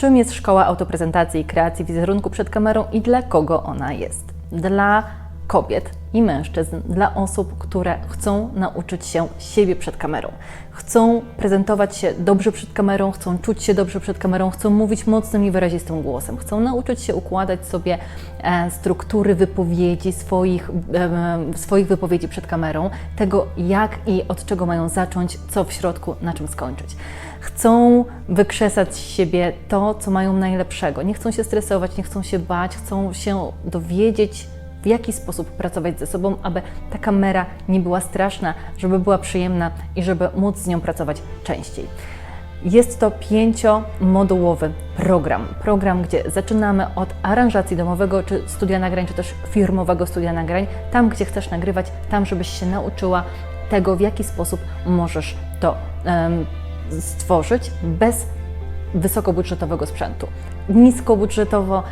Czym jest szkoła autoprezentacji i kreacji wizerunku przed kamerą i dla kogo ona jest? Dla kobiet i mężczyzn, dla osób, które chcą nauczyć się siebie przed kamerą. Chcą prezentować się dobrze przed kamerą, chcą czuć się dobrze przed kamerą, chcą mówić mocnym i wyrazistym głosem, chcą nauczyć się układać sobie e, struktury wypowiedzi swoich, e, swoich wypowiedzi przed kamerą, tego jak i od czego mają zacząć, co w środku, na czym skończyć. Chcą wykrzesać z siebie to, co mają najlepszego. Nie chcą się stresować, nie chcą się bać, chcą się dowiedzieć, w jaki sposób pracować ze sobą, aby ta kamera nie była straszna, żeby była przyjemna i żeby móc z nią pracować częściej. Jest to pięciomodułowy program. Program, gdzie zaczynamy od aranżacji domowego, czy studia nagrań, czy też firmowego studia nagrań. Tam, gdzie chcesz nagrywać, tam, żebyś się nauczyła tego, w jaki sposób możesz to em, stworzyć bez wysokobudżetowego sprzętu. Niskobudżetowo,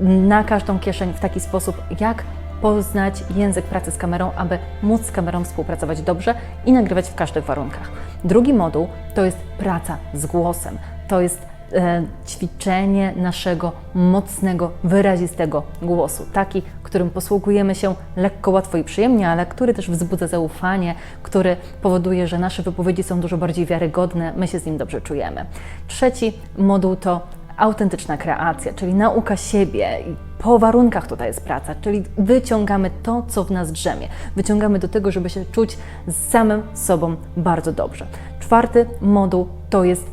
na każdą kieszeń w taki sposób, jak poznać język pracy z kamerą, aby móc z kamerą współpracować dobrze i nagrywać w każdych warunkach. Drugi moduł to jest praca z głosem. To jest e, ćwiczenie naszego mocnego, wyrazistego głosu. Taki, którym posługujemy się lekko, łatwo i przyjemnie, ale który też wzbudza zaufanie, który powoduje, że nasze wypowiedzi są dużo bardziej wiarygodne, my się z nim dobrze czujemy. Trzeci moduł to autentyczna kreacja, czyli nauka siebie. Po warunkach tutaj jest praca, czyli wyciągamy to, co w nas drzemie. Wyciągamy do tego, żeby się czuć z samym sobą bardzo dobrze. Czwarty moduł to jest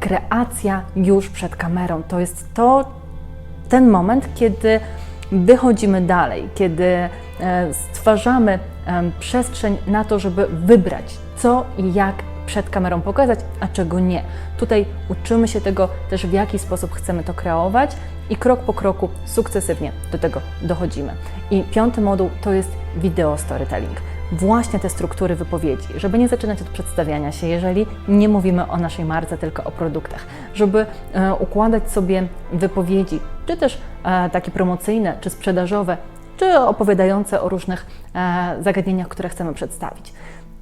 kreacja już przed kamerą. To jest to, ten moment, kiedy wychodzimy dalej, kiedy e, stwarzamy przestrzeń na to, żeby wybrać, co i jak przed kamerą pokazać, a czego nie. Tutaj uczymy się tego też, w jaki sposób chcemy to kreować i krok po kroku sukcesywnie do tego dochodzimy. I piąty moduł to jest wideo storytelling. Właśnie te struktury wypowiedzi, żeby nie zaczynać od przedstawiania się, jeżeli nie mówimy o naszej marce, tylko o produktach, żeby e, układać sobie wypowiedzi, czy też e, takie promocyjne, czy sprzedażowe, czy opowiadające o różnych e, zagadnieniach, które chcemy przedstawić.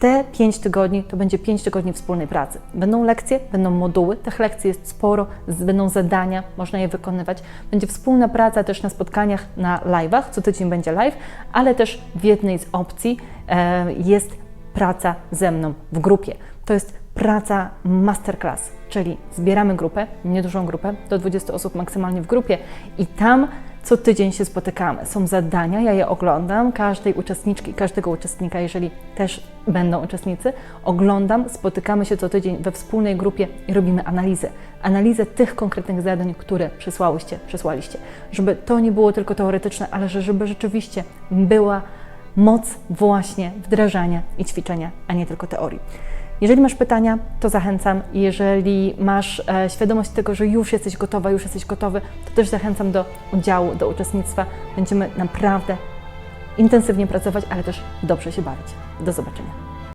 Te 5 tygodni to będzie 5 tygodni wspólnej pracy. Będą lekcje, będą moduły, tych lekcji jest sporo, będą zadania, można je wykonywać. Będzie wspólna praca też na spotkaniach, na live'ach, co tydzień będzie live, ale też w jednej z opcji e, jest praca ze mną w grupie. To jest praca masterclass, czyli zbieramy grupę, niedużą grupę, do 20 osób maksymalnie w grupie i tam co tydzień się spotykamy. Są zadania, ja je oglądam, każdej uczestniczki, każdego uczestnika, jeżeli też będą uczestnicy, oglądam, spotykamy się co tydzień we wspólnej grupie i robimy analizę. Analizę tych konkretnych zadań, które przysłałyście, przysłaliście. Żeby to nie było tylko teoretyczne, ale że żeby rzeczywiście była moc właśnie wdrażania i ćwiczenia, a nie tylko teorii. Jeżeli masz pytania, to zachęcam. Jeżeli masz e, świadomość tego, że już jesteś gotowa, już jesteś gotowy, to też zachęcam do udziału, do uczestnictwa. Będziemy naprawdę intensywnie pracować, ale też dobrze się bawić. Do zobaczenia.